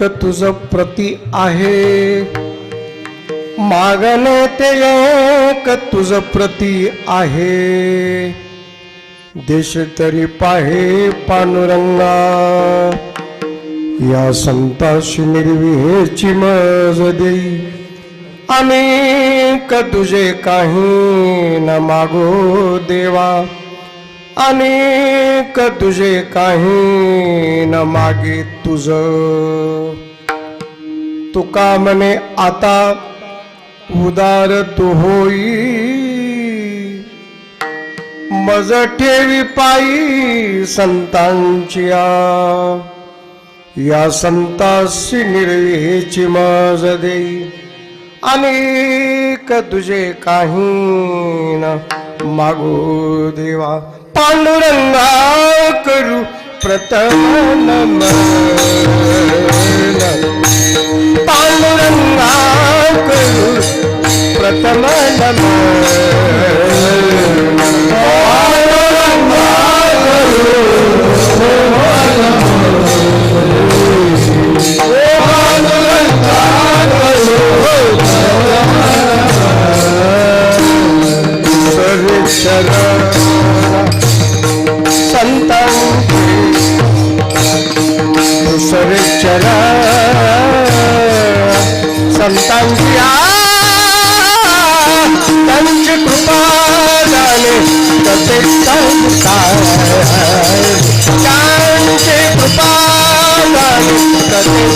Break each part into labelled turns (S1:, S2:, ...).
S1: का तुझ प्रती आहे. मागले ते एक तुझ प्रती आहे. देश तरी पाहे पांडुरंगा. या संताशी निर्विहेची मज देई. अनेक तुझे काही न मागो देवा. अनेक तुझे काही न मागे तुझ. तुका म्हणे आता उदार तू होई. मज ठेवी पायी संतांची या संतासी निळेची मज देई. अनेक तुझे काही न मागो देवा. पांडुरंगा करू प्रथम नमन पांडुरंगा करू प्रथम नमन पांडुरंगा संतांची त्यांची कृपा झाले तसे संसार त्यांची कृपा झाले तसे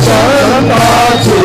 S1: बाबाजी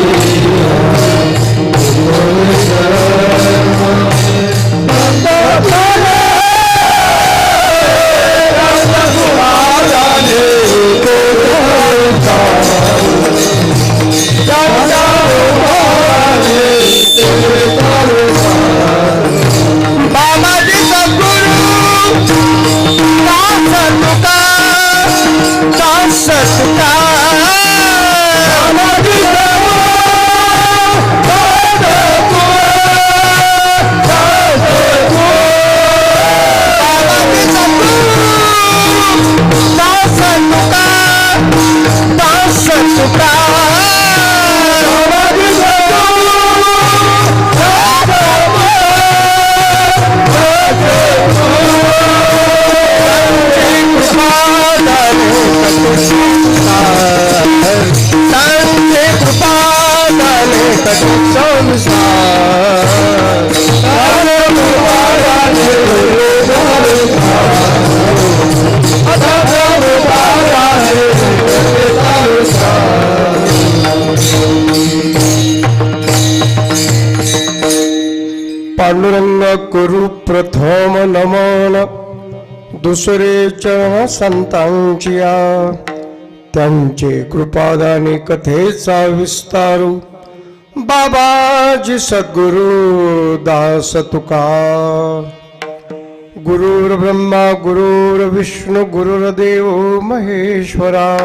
S1: गुरु प्रथम नमन दुसरे चरण संतांची त्यांचे कृपादानी कथेचा विस्तारू। बाबाजी सद्गुरु दास तुका। गुरुर् ब्रह्मा गुरुर गुरुर्देव महेश्वरा।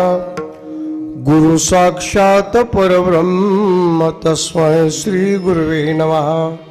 S1: गुरु साक्षात परब्रह्म तस्मै श्री गुरुवे नमः।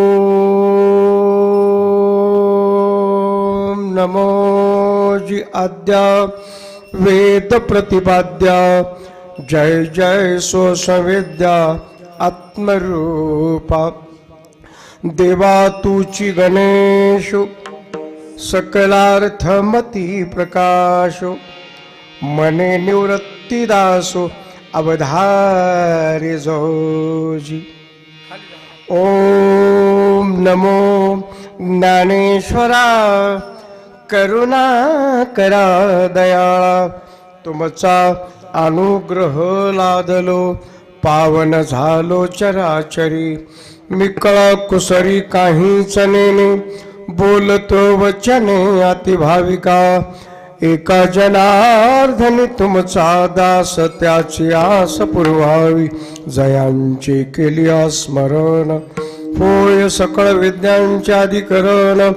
S1: नमोजी आद्या वेद प्रतिपाद्या। जय जय स्वसवेद्या आत्मरूपा। देवा तुची गणेशु सकलार्थमती प्रकाशो। मने निवृत्तीदासो अवधारे जोजी। ओम नमो ज्ञानेश्वरा करुणा करा दयाळा. तुमचा अनुग्रह लादलो. पावन झालो चराचरी. मिकळ कुसरी काही चनेने. बोलतो वचने अति भाविका एका जनार्दनी तुमचा दास त्याची आस पुरवावी. जयांची केली स्मरण होय सकळ विद्यांचे अधिकरण.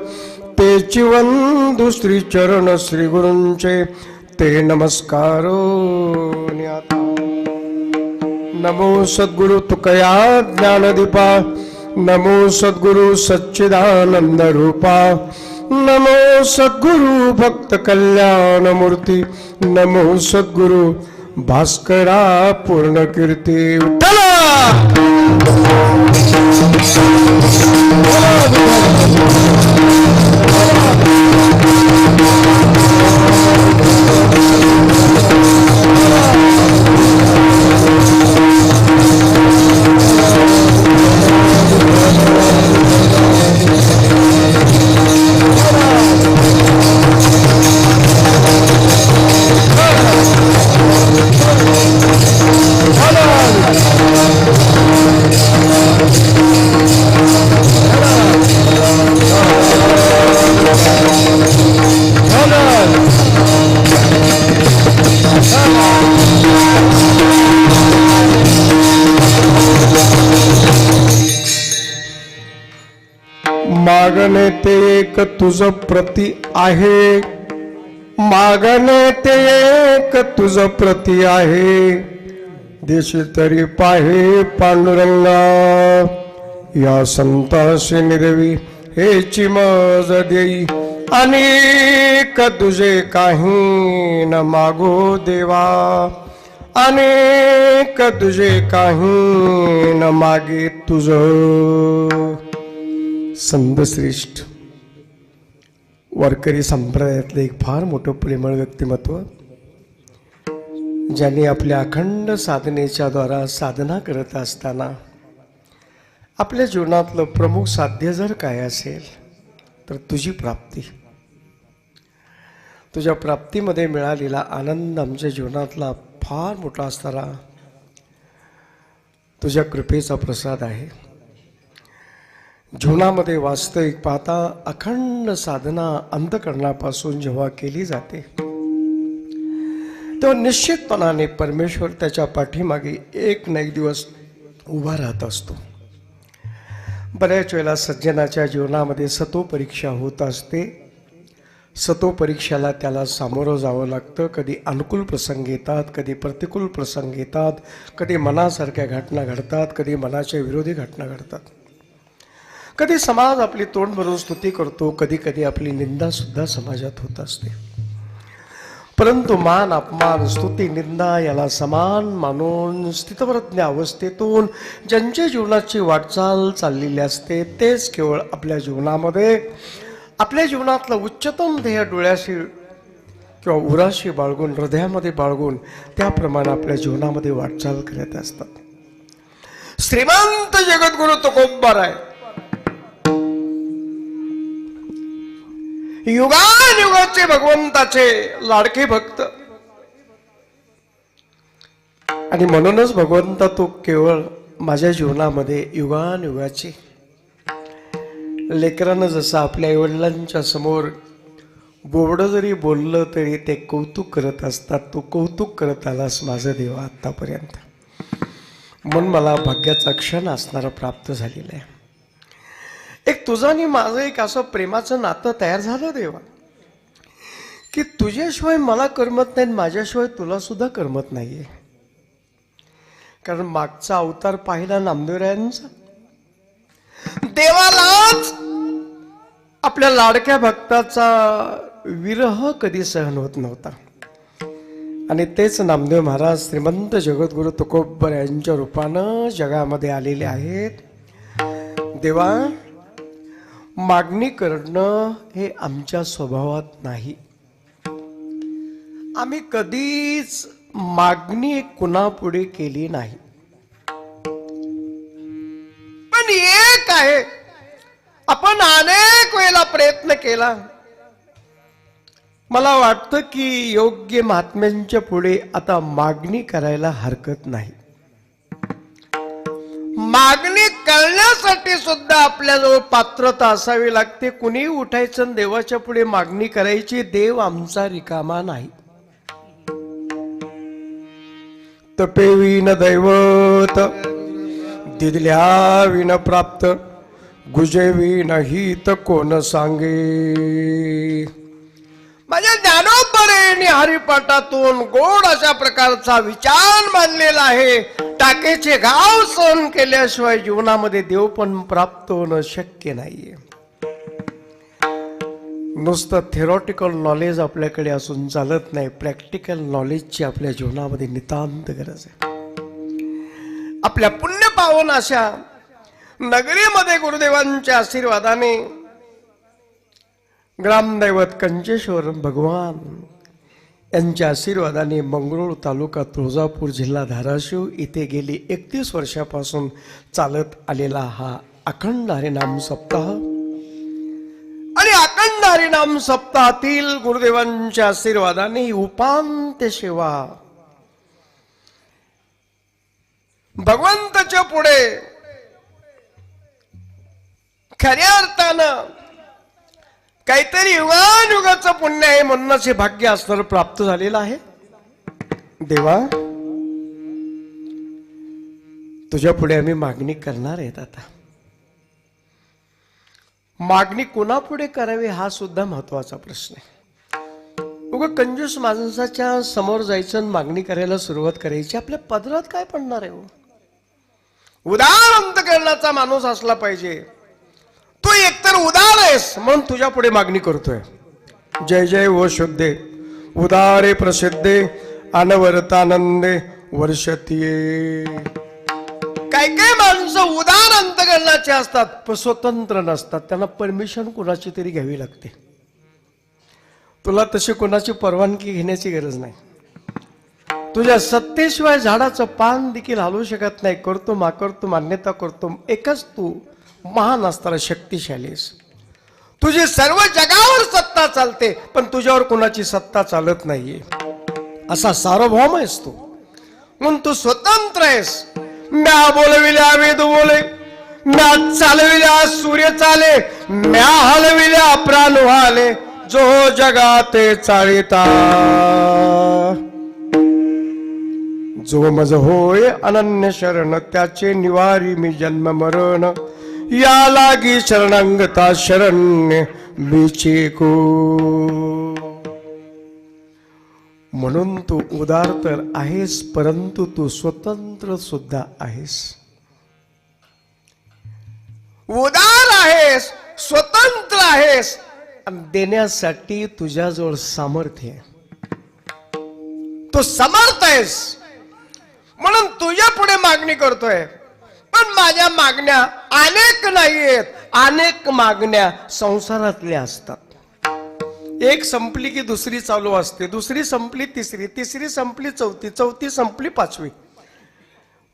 S1: ते वंदू श्री चरण श्री गुरूंचे. ते नमस्कार नमो सद्गुरु तुकया ज्ञानदीपा. नमो सद्गुरु सच्चिदानंद रूपा. नमो सद्गुरु भक्त कल्याण मूर्ती. नमो सद्गुरु भास्करा पूर्ण कीर्ती Thank you. मागणे ते एक तुझ प्रती आहे. मागणे ते एक तुझ प्रती आहे. देशी तरी पाहे पांडुरंगा. या संताशी निरवी हेची मज देई. अनेक तुझे काही न मागो देवा. अनेक तुझे काही न मागे तुझ. संतश्रेष्ठ वारकरी संप्रदायातलं एक फार मोठं प्रेमळ व्यक्तिमत्व ज्याने आपल्या अखंड साधनेच्या द्वारा साधना करत असताना आपल्या जीवनातलं प्रमुख साध्य जर काय असेल तर तुझी प्राप्ती. तुझ्या प्राप्तीमध्ये मिळालेला आनंद आमच्या जीवनातला फार मोठा असणारा तुझ्या कृपेचा प्रसाद आहे. जीवनामध्ये वास्तविक पाहता अखंड साधना अंतकरणापासून जेव्हा केली जाते तेव्हा निश्चितपणाने परमेश्वर त्याच्या पाठीमागे एक ना एक दिवस उभा राहत असतो. बऱ्याच वेळेला सज्जनाच्या जीवनामध्ये सतो परीक्षा होत असते. सतो परीक्षेला त्याला सामोरं जावं लागतं. कधी अनुकूल प्रसंग येतात कधी प्रतिकूल प्रसंग येतात कधी मनासारख्या घटना घडतात कधी मनाच्या विरोधी घटना घडतात. कधी समाज आपली तोंड भरून स्तुती करतो कधी कधी आपली निंदा सुद्धा समाजात होत असते. परंतु मान अपमान स्तुती निंदा याला समान मानून स्थितप्रज्ञ अवस्थेतून ज्यांच्या जीवनाची वाटचाल चाललेली असते तेच केवळ आपल्या जीवनामध्ये आपल्या जीवनातलं उच्चतम ध्येय डोळ्याशी किंवा उराशी बाळगून हृदयामध्ये बाळगून त्याप्रमाणे आपल्या जीवनामध्ये वाटचाल करत असतात. श्रीमंत जगद्गुरु तुकोबर आहे युगानुगाचे भगवंताचे लाडके भक्त. आणि म्हणूनच भगवंता तो केवळ माझ्या जीवनामध्ये युगानुगाची. लेकरानं जसं आपल्या आईवडिलांच्या समोर बोबडं जरी बोललं तरी ते कौतुक करत असतात तू कौतुक करत आलास माझं देवा आत्तापर्यंत. म्हणून मला भाग्याचा क्षण असणारं प्राप्त झालेलं आहे. तुझं आणि माझं एक असं प्रेमाचं नातं तयार झालं देवा. की तुझ्याशिवाय मला करमत नाही आणि माझ्याशिवाय तुला सुद्धा करमत नाहीये. कारण मागचा अवतार पाहिला नामदेवरायांचा. देवालाच आपल्या लाडक्या भक्ताचा विरह कधी सहन होत नव्हता. आणि तेच नामदेव महाराज श्रीमंत जगद्गुरु तुकोबर यांच्या रूपानं जगामध्ये आलेले आहेत. देवा मागणी करणं हे आमच्या स्वभावात नाही. आम्ही कधीच मागणी कुणापुढे केली नाही. पण एक आहे आपण अनेक वेळेला प्रयत्न केला. मला वाटतं की योग्य महात्म्यांच्या पुढे आता मागणी करायला हरकत नाही. मागणी कळण्यासाठी सुद्धा आपल्याजवळ पात्रता असावी लागते. कुणी उठायचं देवाच्या पुढे मागणी करायची देव आमचा रिकामा नाही. तपे विन दैवत दिदल्या विन प्राप्त गुजे विन हित कोण सांगे? म्हणजे माझ्या ज्ञानोपरेने हरिपाठातून गोड अशा प्रकारचा विचार मानलेला आहे. टाकेचे गाव सहन केल्याशिवाय जीवनामध्ये देव पण प्राप्त होणं शक्य नाहीये. नुसतं थेरॉटिकल नॉलेज आपल्याकडे असून चालत नाही. प्रॅक्टिकल नॉलेजची आपल्या जीवनामध्ये नितांत गरज आहे. आपल्या पुण्य पावन अशा नगरीमध्ये गुरुदेवांच्या आशीर्वादाने ग्रामदैवत कंचेश्वर भगवान यांच्या आशीर्वादाने मंगरूळ तालुका तुळजापूर जिल्हा धाराशिव इथे गेली एकतीस वर्षापासून चालत आलेला हा अखंड हरिनाम सप्ताह. आणि अखंड हरिनाम सप्ताहातील गुरुदेवांच्या आशीर्वादाने उपांत्य सेवा. भगवंताच्या पुढे खऱ्या अर्थानं काहीतरी युगानुगाचं पुण्य आहे म्हणूनच हे भाग्य असणार प्राप्त झालेलं आहे. देवा तुझ्या पुढे आम्ही मागणी करणार आहेत आता. मागणी कोणापुढे करावी हा सुद्धा महत्त्वाचा प्रश्न आहे. उगा कंजूस माणसाच्या समोर जायचं आणि मागणी करायला सुरुवात करायची आपल्या पदरात काय पडणार आहे हो? उदार अंतकरणाचा माणूस असला पाहिजे. तू एकतर उदार आहेस म्हणून तुझ्या पुढे मागणी करतोय. जय जय व शुद्धे. उदारे प्रसिद्धे अनवरतानंदे वर्षतीये. काय काय माणसं उदार अंतकरणाचे असतात पण स्वतंत्र नसतात. त्यांना परमिशन कुणाची तरी घ्यावी लागते. तुला तशी कोणाची परवानगी घेण्याची गरज नाही. तुझ्या सत्तेशिवाय झाडाचं पान देखील हलवू शकत नाही. करतो मा करतो मान्यता करतो. एकच तू महान असताना शक्तिशालीस तुझी सर्व जगावर सत्ता चालते पण तुझ्यावर कोणाची सत्ता चालत नाहीये. असा सार्वभौम आहेस तू. म्हणून तू स्वतंत्र आहेस. म्या बोलविल्या वेद बोले म्या चालविल्या सूर्य चाले. म्या हलविल्या प्राण व्हाले. जो जगाते चालिता जो मज होय अनन्य शरण त्याचे निवारी मी जन्म मरण. या लागी शरणांगता शरण्य बीचे म्हणून तू उदार तर आहेस परंतु तू स्वतंत्र सुद्धा आहेस. उदार आहेस स्वतंत्र आहेस देण्यासाठी तुझ्याजवळ सामर्थ्य आहे. तू समर्थ आहेस. म्हणून तुझ्या पुढे मागणी करतोय. पण माझ्या मागण्या अनेक नाहीयेत. अनेक मागण्या संसारातल्या असतात. एक संपली की दुसरी चालू असते. दुसरी संपली तिसरी. तिसरी संपली चौथी. चौथी संपली पाचवी.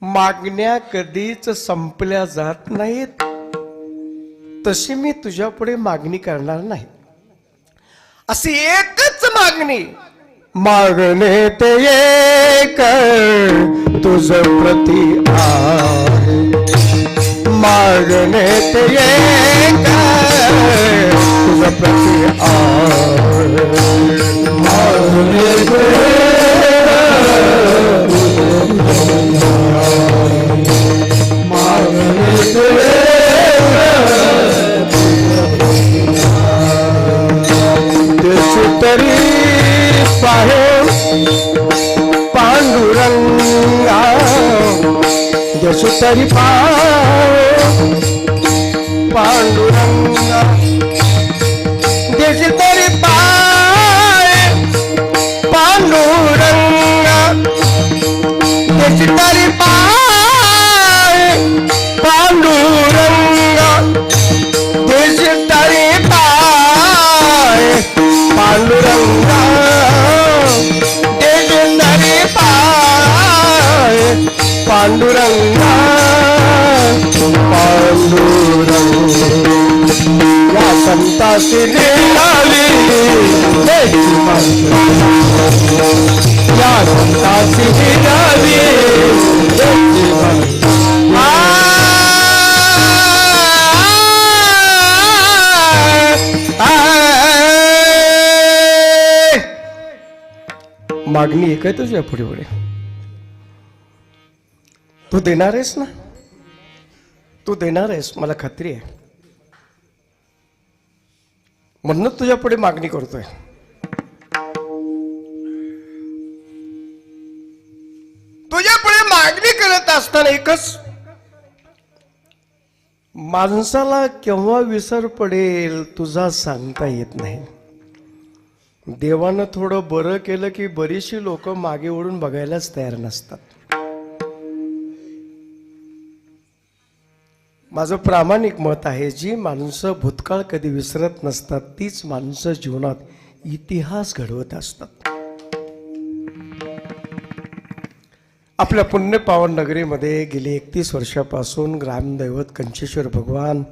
S1: मागण्या कधीच संपल्या जात नाहीत. तशी मी तुझ्या पुढे मागणी करणार नाही. अशी एकच मागणी. मागणे ते एक. तुझ प्रती आ मागणे ते एक तुझ प्रती आहे मागणे ते मागणे ते तरी पाहे पांडुरंगा जसू पाहे पांडुरंगा मागणी एक आहे तुझ्या पुढे पुढे. तू देणार आहेस ना? तू देणार आहेस मला खात्री आहे. म्हणूनच तुझ्या पुढे मागणी करतोय. तुझ्या पुढे मागणी करत असताना एकच माणसाला केव्हा विसर पडेल तुझा सांगता येत नाही. देवानं थोडं बरं केलं की बरीचशी लोक मागे ओढून बघायलाच तयार नसतात. माझं प्रामाणिक मत आहे जी माणसं भूतकाळ कधी विसरत नसतात तीच माणसं जीवनात इतिहास घडवत असतात. आपल्या पुण्यपावन नगरीमध्ये गेली एकतीस वर्षापासून ग्रामदैवत कंचेश्वर भगवान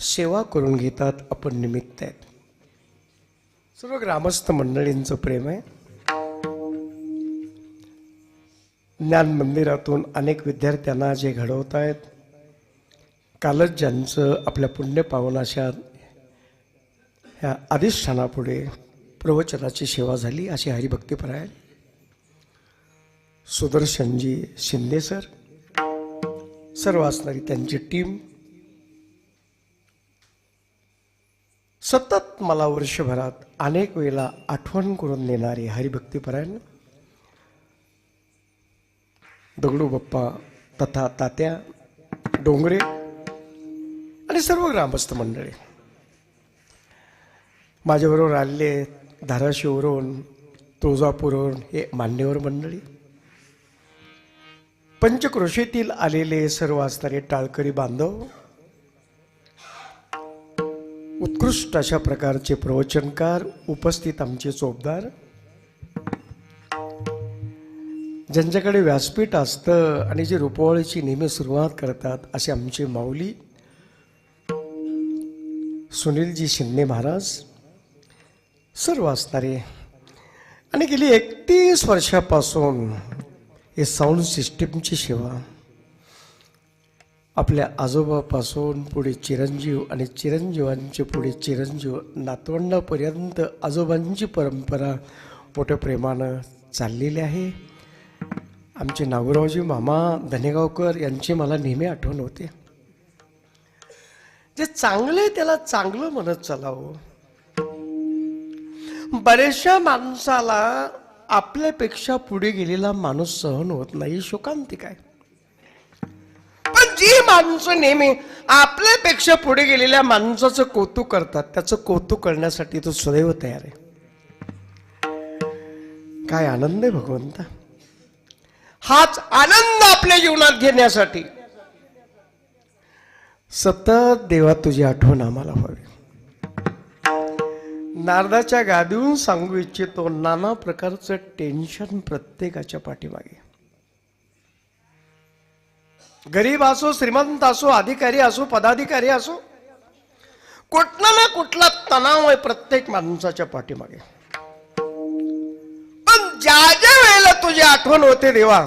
S1: सेवा करून घेतात आपण निमित्त आहेत. सर्व ग्रामस्थ मंडळींचं प्रेम आहे. ज्ञान मंदिरातून अनेक विद्यार्थ्यांना जे घडवत आहेत कालच ज्यांचं आपल्या पुण्यपावनाशा ह्या अधिष्ठानापुढे प्रवचनाची सेवा झाली अशी हरिभक्तीपरायण सुदर्शनजी शिंदे सर सर्व असणारी त्यांची टीम. सतत मला वर्षभरात अनेक वेळेला आठवण करून देणारे हरिभक्तीपरायण दगडू बाप्पा तथा तात्या डोंगरे आणि सर्व ग्रामस्थ मंडळी. माझ्याबरोबर आलेले धाराशिवरून तुळजापूरवरून हे मान्यवर मंडळी. पंचक्रोशीतील आलेले सर्व असणारे टाळकरी बांधव. उत्कृष्ट अशा प्रकारचे प्रवचनकार उपस्थित आमचे चोपदार. ज्यांच्याकडे व्यासपीठ असतं आणि जे रुपवाळीची नेहमी सुरुवात करतात असे आमचे माऊली. सुनीलजी शिंदे महाराज सर्व असणारे आणि गेली एकतीस वर्षापासून हे साऊंड सिस्टीमची सेवा आपल्या आजोबापासून पुढे चिरंजीव आणि चिरंजीवांचे पुढे चिरंजीव नातवंडापर्यंत आजोबांची परंपरा मोठ्या प्रेमानं चाललेली आहे. आमचे नागोरावजी मामा धनेगावकर यांची मला नेहमी आठवण होते. जे चांगलं आहे त्याला चांगलं म्हणत चालावं हो. बऱ्याचशा माणसाला आपल्यापेक्षा पुढे गेलेला माणूस सहन होत नाही शोकांतिक आहे पण जी माणसं नेहमी आपल्यापेक्षा पुढे गेलेल्या माणसाचं कौतुक करतात त्याचं कौतुक करण्यासाठी तो सदैव तयार आहे. काय आनंद आहे भगवंता? हाच आनंद आपल्या जीवनात घेण्यासाठी. सतत देवा तुझी आठवण आम्हाला व्हावी. नारदाच्या गादीहून सांगू इच्छितो नाना प्रकारचं टेन्शन प्रत्येकाच्या पाठीमागे. गरीब असो श्रीमंत असो अधिकारी असो पदाधिकारी असो कुठला ना कुठला तणाव आहे प्रत्येक माणसाच्या पाठीमागे. पण ज्या ज्या वेळेला तुझी आठवण होते देवा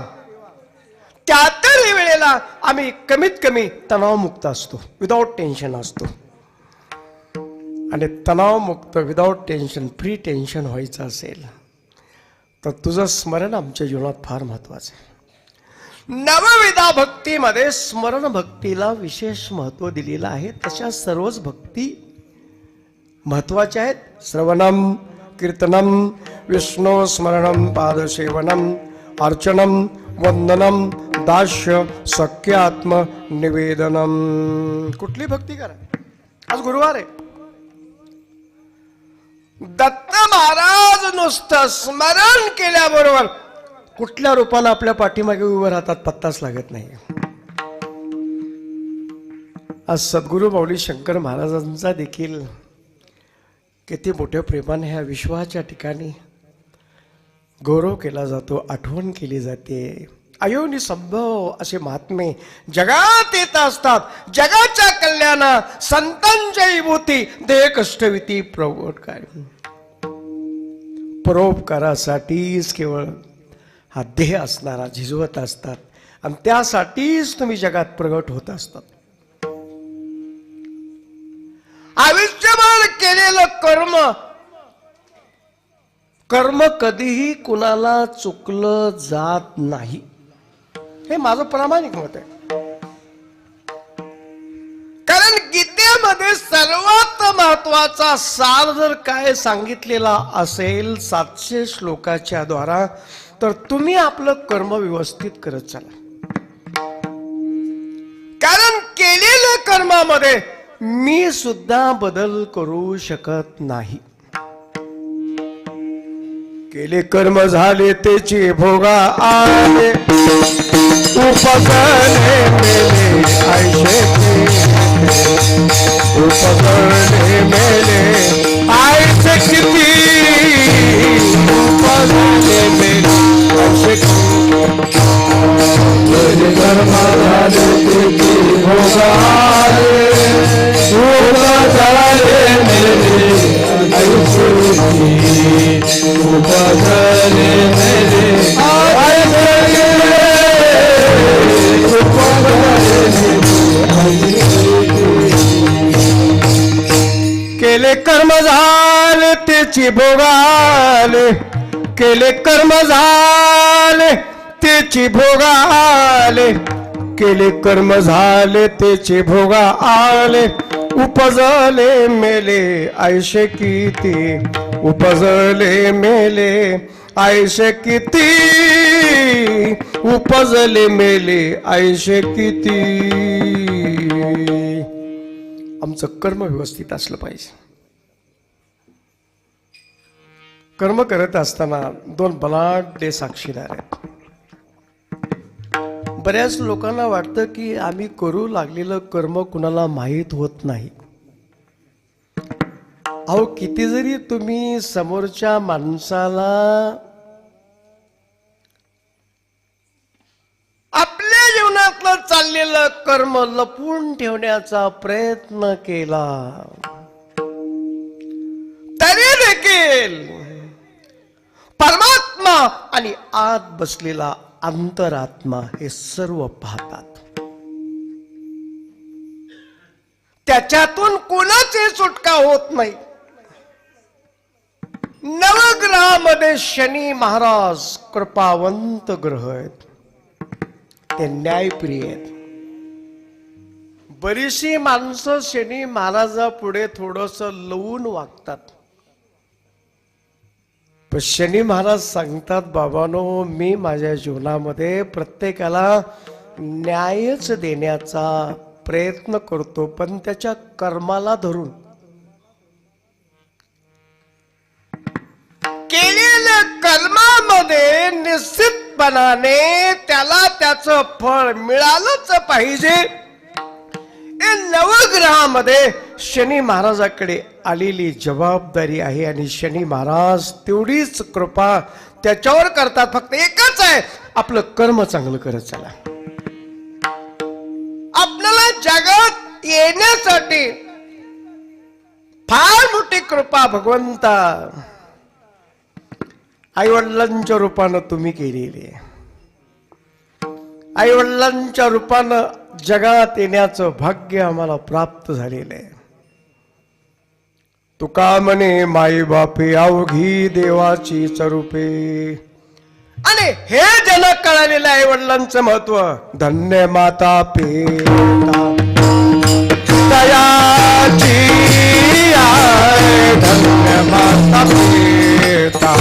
S1: त्या त्या वेळेला आम्ही कमीत कमी तणावमुक्त असतो विदाऊट टेन्शन असतो. आणि तणावमुक्त विदाऊट टेन्शन फ्री टेन्शन व्हायचं असेल तर तुझं स्मरण आमच्या जीवनात फार महत्वाचं आहे. नवविधा भक्तीमध्ये स्मरण भक्तीला विशेष महत्त्व दिलेलं आहे. तशा सर्वच भक्ती महत्त्वाच्या आहेत. श्रवणम कीर्तनम विष्णू स्मरणम पादसेवनम अर्चनम वंदनम दास्य सख्यात्म निवेदनम। कुठली भक्ती करा. आज गुरुवार आहे. दत्त महाराज नुसतं स्मरण केल्याबरोबर कुठल्या रूपानं आपल्या पाठीमागे उभं राहतात पत्ताच लागत नाही. आज सद्गुरू माऊली शंकर महाराजांचा देखील किती मोठ्या प्रेमाने ह्या विश्वाच्या ठिकाणी गौरव केला जातो आठवण केली जाते. अयोनी संभव असे महात्मे जगात येत असतात. जगाच्या कल्याणा संतांच्या विभूती देह कष्टविती प्रवटकार परोपकारासाठीच केवळ हा देह असणारा झिजवत असतात. आणि त्यासाठीच तुम्ही जगात प्रगट होत असतात. आयुष्यमान केलेलं कर्म कर्म कधीही कुणाला चुकलं जात नाही. हे माझं प्रामाणिक मत आहे. कारण गीतेमध्ये सर्वात महत्त्वाचा सार जर काय सांगितलेला असेल सातशे श्लोकाच्या द्वारा तर तुम्ही आपलं कर्म व्यवस्थित करत चला. कारण केलेल्या कर्मामध्ये मी सुद्धा बदल करू शकत नाही. केले कर्म झाले, त्याची भोगा आले. उपकरणे मेले उपकरणे मेले किती. उपकरणे मेले आयशे कर्म झाले भोगा आले. उपकरणे मेले आयशे केले कर्म झाले त्याची भोगाले. केले कर्म झाले त्याची भोगाले. केले कर्म झाले त्याचे भोगा आले उपजले मेले आयुष्य किती? उपजले मेले आयुष्य किती? उपजले मेले आयुष्य किती? आमचं कर्म व्यवस्थित असलं पाहिजे. कर्म करत असताना दोन बलाढ्य साक्षीदार आहेत. बऱ्याच लोकांना वाटतं की आम्ही करू लागलेलं कर्म कुणाला माहीत होत नाही. अहो किती जरी तुम्ही समोरच्या माणसाला आपल्या जीवनातलं चाललेलं कर्म लपवून ठेवण्याचा प्रयत्न केला तरी देखील परमात्मा आणि आत बसलेला अंतरात्मा हे सर्व पाहतात. त्याच्यातून कोणाची सुटका होत नाही. नवग्रहामध्ये शनी महाराज कृपावंत ग्रह आहेत. ते न्यायप्रिय आहेत. बरीचशी माणसं शनी महाराजा पुढे थोडस लवून वागतात. पण शनी महाराज सांगतात बाबानो मी माझ्या जीवनामध्ये प्रत्येकाला न्यायच देण्याचा प्रयत्न करतो पण त्याच्या कर्माला धरून. केलेल्या कर्मामध्ये निश्चितपणाने त्याला त्याचं फळ मिळालंच पाहिजे. नवग्रहामध्ये शनी महाराजाकडे आलेली जबाबदारी आहे आणि शनी महाराज तेवढीच कृपा त्याच्यावर करतात. फक्त एकच आहे आपलं कर्म चांगलं करत चला. आपल्याला जगात येण्यासाठी फार मोठी कृपा भगवंता. आई वडिलांच्या रूपानं तुम्ही केलेली आहे. आईवडिलांच्या रूपानं जगात येण्याचं भाग्य आम्हाला प्राप्त झालेलं आहे. तुका म्हणे माई बापे अवघी देवाची चरूपे आणि हे जनक कळालेलं आहे वडिलांचं महत्त्व. धन्य माता पे दयाची धन्य माता पेता.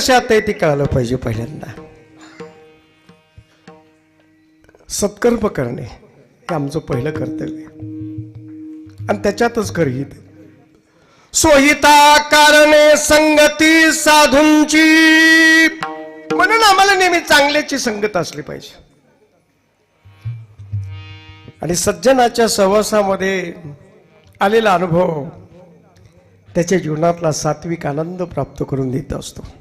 S1: कशात आहे ते कळालं पाहिजे पहिल्यांदा. सत्कर्म करणे हे आमचं पहिलं कर्तव्य आणि त्याच्यातच खरं सोहिता कारणे संगती साधूंची. म्हणून आम्हाला नेहमी चांगल्याची संगत असली पाहिजे. आणि सज्जनाच्या सहवासामध्ये आलेला अनुभव त्याच्या जीवनातला सात्विक आनंद प्राप्त करून देत असतो.